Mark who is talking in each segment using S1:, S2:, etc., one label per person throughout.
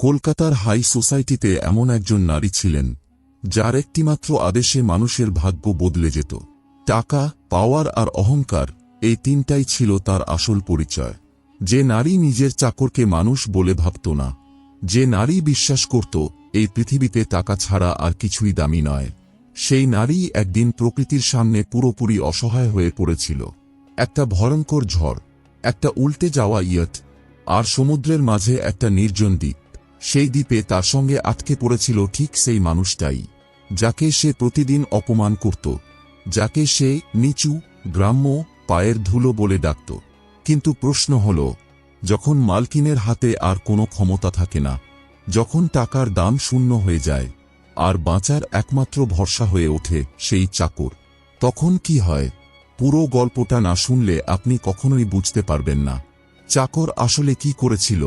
S1: কলকাতার হাই সোসাইটিতে এমন একজন নারী ছিলেন, যার একটিমাত্র আদেশে মানুষের ভাগ্য বদলে যেত। টাকা, পাওয়ার আর অহংকার এই তিনটাই ছিল তার আসল পরিচয়। যে নারী নিজের চাকরকে মানুষ বলে ভাবত না, যে নারী বিশ্বাস করত, এই পৃথিবীতে টাকা ছাড়া আর কিছুই দামি নয়। সেই নারী একদিন প্রকৃতির সামনে পুরোপুরি অসহায় হয়ে পড়েছিল। একটা ভয়ঙ্কর ঝড়, একটা উল্টে যাওয়া ইয়ট, আর সমুদ্রের মাঝে একটা নির্জন দ্বীপ। সেই দ্বীপে তার সঙ্গে আটকে পড়েছিল ঠিক সেই মানুষটাই, যাকে সে প্রতিদিন অপমান করত, যাকে সে নিচু, গ্রাম্য, পায়ের ধুলো বলে ডাকত। কিন্তু প্রশ্ন হল, যখন মালকিনের হাতে আর কোনো ক্ষমতা থাকে না, যখন টাকার দাম শূন্য হয়ে যায়, আর বাঁচার একমাত্র ভরসা হয়ে ওঠে সেই চাকর, তখন কি হয়? পুরো গল্পটা না শুনলে আপনি কখনোই বুঝতে পারবেন না। চাকর আসলে কি করেছিল?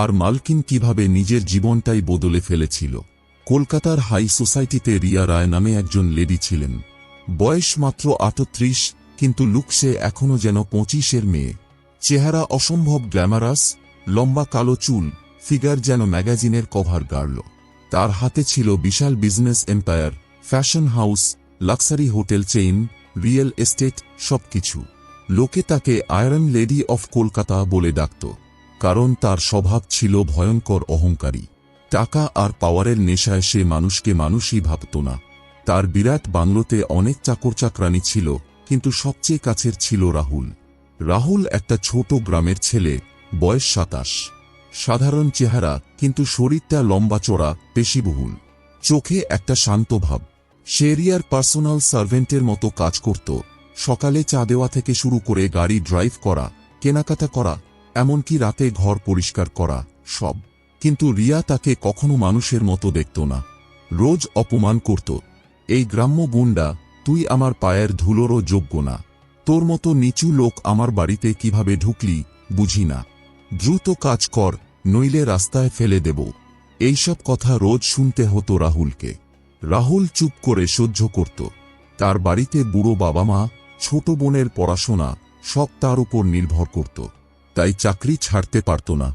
S1: আর মালকিন কীভাবে নিজের জীবনটাই বদলে ফেলেছিল। কলকাতার হাই সোসাইটিতে রিয়া রায় নামে একজন লেডি ছিলেন। বয়স মাত্র আটত্রিশ, কিন্তু লুকসে এখনও যেন পঁচিশের মেয়ে। চেহারা অসম্ভব গ্ল্যামারাস, লম্বা কালো চুল, ফিগার যেন ম্যাগাজিনের কভার গাড়ল তার হাতে ছিল বিশাল business empire, fashion house, luxury hotel chain, real estate সবকিছু। লোকে তাকে আয়রন লেডি অফ কলকাতা বলে ডাকত। কারণ তার স্বভাব ছিল ভয়ঙ্কর অহংকারী। টাকা আর পাওয়ারের নেশায় সে মানুষকে মানুষই ভাবত না। তার বিরাট বাংলোতে অনেক চাকরচাকরানি ছিল, কিন্তু সবচেয়ে কাছের ছিল রাহুল। রাহুল একটা ছোট গ্রামের ছেলে, বয়স সাতাশ। সাধারণ চেহারা, কিন্তু শরীরটা লম্বা চড়া পেশিবহুল। চোখে একটা শান্ত ভাব। সে রিয়ার পার্সোনাল সার্ভেন্টের মতো কাজ করত। সকালে চা দেওয়া থেকে শুরু করে গাড়ি ড্রাইভ করা, কেনাকাটা করা এমনকি রাতে ঘর পরিষ্কার করা, সব। কিন্তু রিয়া তাকে কখনো মানুষের মতো দেখত না। রোজ অপমান করত। এই গ্রাম্য গুন্ডা, তুই আমার পায়ের ধুলোরও যোগ্য না। তোর মতো নিচু লোক আমার বাড়িতে কীভাবে ঢুকলি, বুঝি না। দ্রুত কাজ কর, নইলে রাস্তায় ফেলে দেব। এইসব কথা রোজ শুনতে হতো রাহুলকে। রাহুল চুপ করে সহ্য করত। তার বাড়িতে বুড়ো বাবা মা, ছোট বোনের পড়াশোনা, সব তার উপর নির্ভর করত। তাই চাকরি ছাড়তে পারত না।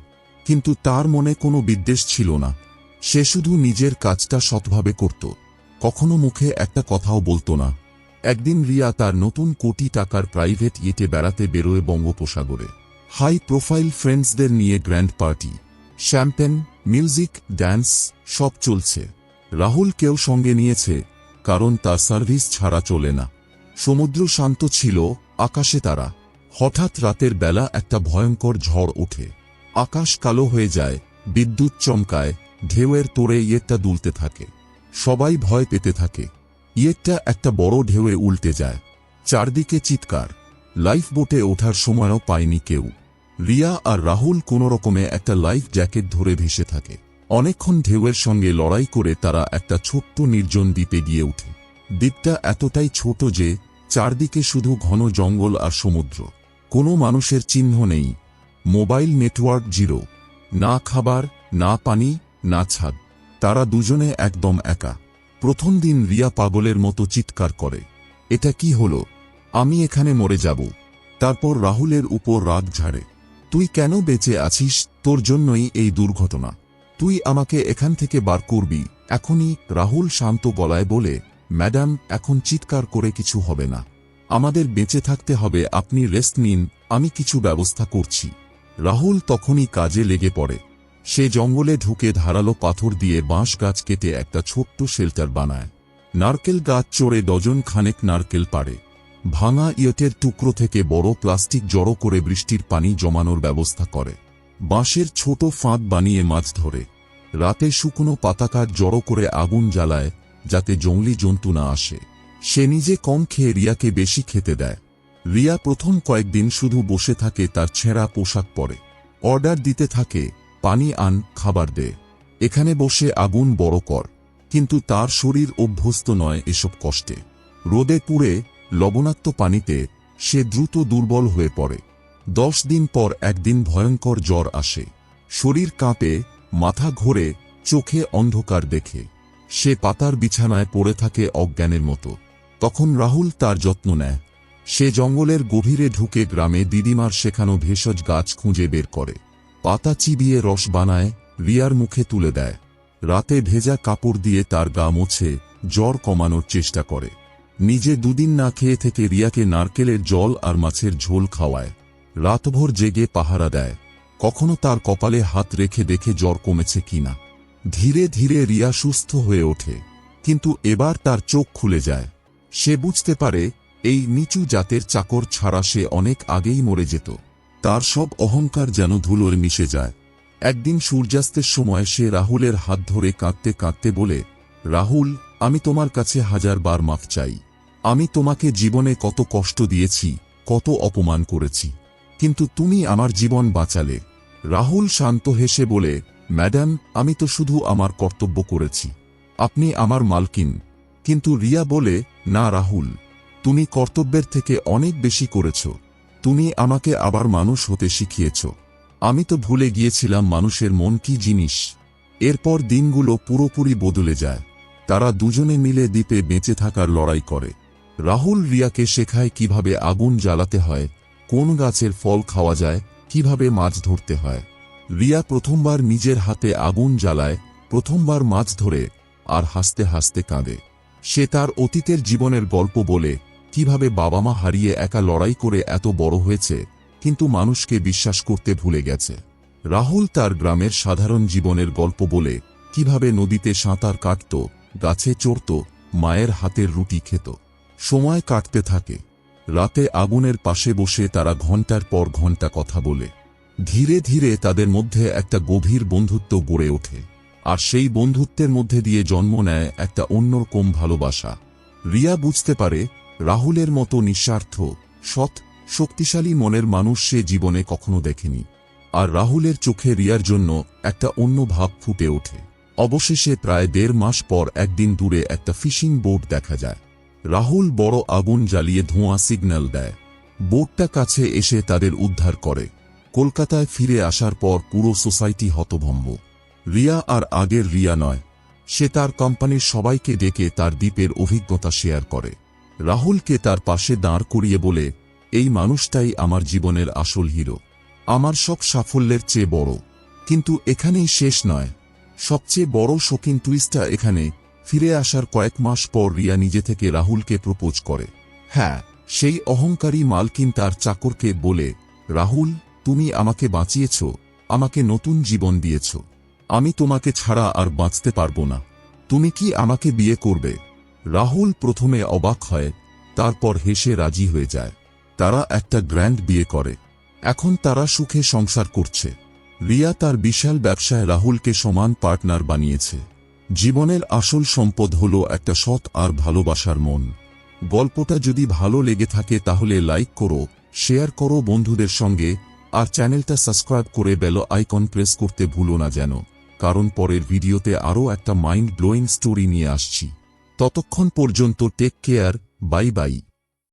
S1: কিন্তু তার মনে কোনো বিদ্বেষ ছিল না। সে শুধু নিজের কাজটা সৎভাবে করত। কখনো মুখে একটা কথাও বলতো না। একদিন রিয়া তার নতুন কোটি টাকার প্রাইভেট ইয়েটে বেড়াতে বেরোয় বঙ্গোপসাগরে। হাই প্রোফাইল ফ্রেন্ডসদের নিয়ে grand party. Champagne, music, dance, সব চলছে। রাহুল কেউ সঙ্গে নিয়েছে, কারণ তার সার্ভিস ছাড়া চলে না। সমুদ্র শান্ত ছিল, আকাশে তারা। হঠাৎ রাতের বেলা একটা ভয়ঙ্কর ঝড় ওঠে। আকাশ কালো হয়ে যায়, বিদ্যুৎ চমকায়, ঢেউয়ের তোড়ে ইয়েটটা দুলতে থাকে। সবাই ভয় পেতে থাকে। ইয়েটটা একটা বড় ঢেউয়ে উল্টে যায়। চারদিকে চিৎকার। লাইফ বোটে ওঠার সময়ও পায়নি কেউ। রিয়া আর রাহুল কোনো রকমে একটা লাইফ জ্যাকেট ধরে ভেসে থাকে। অনেকক্ষণ ঢেউয়ের সঙ্গে লড়াই করে তারা একটা ছোট্ট নির্জন দ্বীপে গিয়ে ওঠে। দ্বীপটা এতটাই ছোট যে, চারদিকে শুধু ঘন জঙ্গল আর সমুদ্র। কোনো মানুষের চিহ্ন নেই। Mobile network zero. না খাবার, না পানি, না ছাদ। তারা দুজনে একদম একা। প্রথম দিন রিয়া পাগলের মতো চিৎকার করে। এটা কি হলো? আমি এখানে মরে যাব। তারপর রাহুলের উপর রাগ ঝাড়ে। তুই কেন বেঁচে আছিস? তোর জন্যই এই দুর্ঘটনা। তুই আমাকে এখান থেকে বার করবি। এখনই রাহুল শান্ত গলায় বলে, ম্যাডাম, এখন চিৎকার করে কিছু হবে না। আমাদের বেঁচে থাকতে হবে, আপনি রেস্ট নিন, আমি কিছু ব্যবস্থা করছি। রাহুল তখনই কাজে লেগে পড়ে। সে জঙ্গলে ঢুকে ধারালো পাথর দিয়ে বাঁশ গাছ কেটে একটা ছোট্ট শেল্টার বানায়। নারকেল গাছ চড়ে ডজন খানেক নারকেল পারে ভাঙা ইয়টের টুকরো থেকে বড় প্লাস্টিক জড়ো করে বৃষ্টির পানি জমানোর ব্যবস্থা করে। বাঁশের ছোট ফাঁদ বানিয়ে মাছ ধরে। রাতে শুকনো পাতাকার জড়ো করে আগুন জ্বালায়, যাতে জঙ্গলি জন্তু না আসে। সে নিজে কম খেয়ে রিয়াকে বেশি খেতে দেয়। রিয়া প্রথম কয়েকদিন শুধু বসে থাকে তার ছেঁড়া পোশাক পরে। অর্ডার দিতে থাকে, পানি আন, খাবার দে। এখানে বসে আগুন বড় কর। কিন্তু তার শরীর অভ্যস্ত নয় এসব কষ্টে। রোদে পুড়ে, লবণাক্ত পানিতে, সে দ্রুত দুর্বল হয়ে পড়ে। দশ দিন পর একদিন ভয়ঙ্কর জ্বর আসে। শরীর কাঁপে, মাথা ঘোরে, চোখে অন্ধকার দেখে। সে পাতার বিছানায় পড়ে থাকে অজ্ঞানের মতো। তখন রাহুল তার যত্ন নেয়। সে জঙ্গলের গভীরে ঢুকে গ্রামে দিদিমার শেখানো ভেষজ গাছ খুঁজে বের করে। পাতা চিবিয়ে রস বানায়, রিয়ার মুখে তুলে দেয়। রাতে ভেজা কাপড় দিয়ে তার গা মোছে, জ্বর কমানোর চেষ্টা করে। নিজে দুদিন না খেয়ে থেকে রিয়াকে নারকেলের জল আর মাছের ঝোল খাওয়ায়। রাতভর জেগে পাহারা দেয়। কখনো তার কপালে হাত রেখে দেখে জ্বর কমেছে কিনা। ধীরে ধীরে রিয়া সুস্থ হয়ে ওঠে। কিন্তু এবার তার চোখ খুলে যায়। সে বুঝতে পারে, এই নিচু জাতের চাকর ছাড়া সে অনেক আগেই মরে যেত। তার সব অহংকার যেন ধুলোর মিশে যায়। একদিন সূর্যাস্তের সময় সে রাহুলের হাত ধরে কাঁদতে কাঁদতে বলে, রাহুল, আমি তোমার কাছে হাজার বার মাফ চাই। আমি তোমাকে জীবনে কত কষ্ট দিয়েছি, কত অপমান করেছি। কিন্তু তুমি আমার জীবন বাঁচালে। রাহুল শান্ত হেসে বলে, ম্যাডাম, আমি তো শুধু আমার কর্তব্য করেছি। আপনি আমার মালকিন। কিন্তু রিয়া বলে, না রাহুল, তুমি কর্তব্যের থেকে অনেক বেশি করেছ। তুমি আমাকে আবার মানুষ হতে শিখিয়েছ। আমি তো ভুলে গিয়েছিলাম মানুষের মন কি জিনিস। এরপর দিনগুলো পুরোপুরি বদলে যায়। তারা দুজনে মিলে দ্বীপে বেঁচে থাকার লড়াই করে। রাহুল রিয়াকে শেখায় কীভাবে আগুন জ্বালাতে হয়, কোন গাছের ফল খাওয়া যায়, কীভাবে মাছ ধরতে হয়। রিয়া প্রথমবার নিজের হাতে আগুন জ্বালায়, প্রথমবার মাছ ধরে, আর হাসতে হাসতে কাঁদে। সে তার অতীতের জীবনের গল্প বলে, কীভাবে বাবা মা হারিয়ে একা লড়াই করে এত বড় হয়েছে, কিন্তু মানুষকে বিশ্বাস করতে ভুলে গেছে। রাহুল তার গ্রামের সাধারণ জীবনের গল্প বলে, কীভাবে নদীতে সাঁতার কাটত, গাছে চড়ত, মায়ের হাতের রুটি খেত। সময় কাটতে থাকে। রাতে আগুনের পাশে বসে তারা ঘণ্টার পর ঘণ্টা কথা বলে। ধীরে ধীরে তাদের মধ্যে একটা গভীর বন্ধুত্ব গড়ে ওঠে। আর সেই বন্ধুত্বের মধ্যে দিয়ে জন্ম নেয় একটা অন্যরকম ভালোবাসা। রিয়া বুঝতে পারে, রাহুলের মতো নিঃস্বার্থ, সৎ, শক্তিশালী মনের মানুষ সে জীবনে কখনো দেখেনি। আর রাহুলের চোখে রিয়ার জন্য একটা অন্য ভাব ফুটে ওঠে। অবশেষে প্রায় দেড় মাস পর একদিন দূরে একটা ফিশিং বোট দেখা যায়। রাহুল বড় আগুন জ্বালিয়ে ধোঁয়া সিগন্যাল দেয়। বোটটা কাছে এসে তাদের উদ্ধার করে। কলকাতায় ফিরে আসার পর পুরো সোসাইটি হতভম্ব। রিয়া আর আগের রিয়া নয়। সে তার কোম্পানির সবাইকে ডেকে তার দ্বীপের অভিজ্ঞতা শেয়ার করে। রাহুলকে তার পাশে দাঁড় করিয়ে বলে, এই মানুষটাই আমার জীবনের আসল হিরো। আমার সব সাফল্যের চেয়ে বড়। কিন্তু এখানেই শেষ নয়। সবচেয়ে বড় শোকিং টুইস্টটা এখানে। ফিরে আসার কয়েক মাস পর রিয়া নিজে থেকে রাহুলকে প্রপোজ করে। হ্যাঁ সেই অহংকারী মালকিন তার চাকরকে বলে, রাহুল, তুমি আমাকে বাঁচিয়েছ। আমাকে নতুন জীবন দিয়েছ। আমি তোমাকে ছাড়া আর বাঁচতে পারব না। তুমি কি আমাকে বিয়ে করবে? রাহুল প্রথমে অবাক হয়, তারপর হেসে রাজি হয়ে যায়। তারা একটা গ্র্যান্ড বিয়ে করে। এখন তারা সুখে সংসার করছে। রিয়া তার বিশাল ব্যবসায় রাহুলকে সমান পার্টনার বানিয়েছে। জীবনের আসল সম্পদ হল একটা সৎ আর ভালোবাসার মন। গল্পটা যদি ভালো লেগে থাকে তাহলে লাইক করো, শেয়ার করো বন্ধুদের সঙ্গে, আর চ্যানেলটা সাবস্ক্রাইব করে বেল আইকন প্রেস করতে ভুলো না যেন। কারণ পরের ভিডিওতে আরও একটা মাইন্ড ব্লোয়িং স্টোরি নিয়ে আসছি। ততক্ষণ পর্যন্ত টেক কেয়ার বাই বাই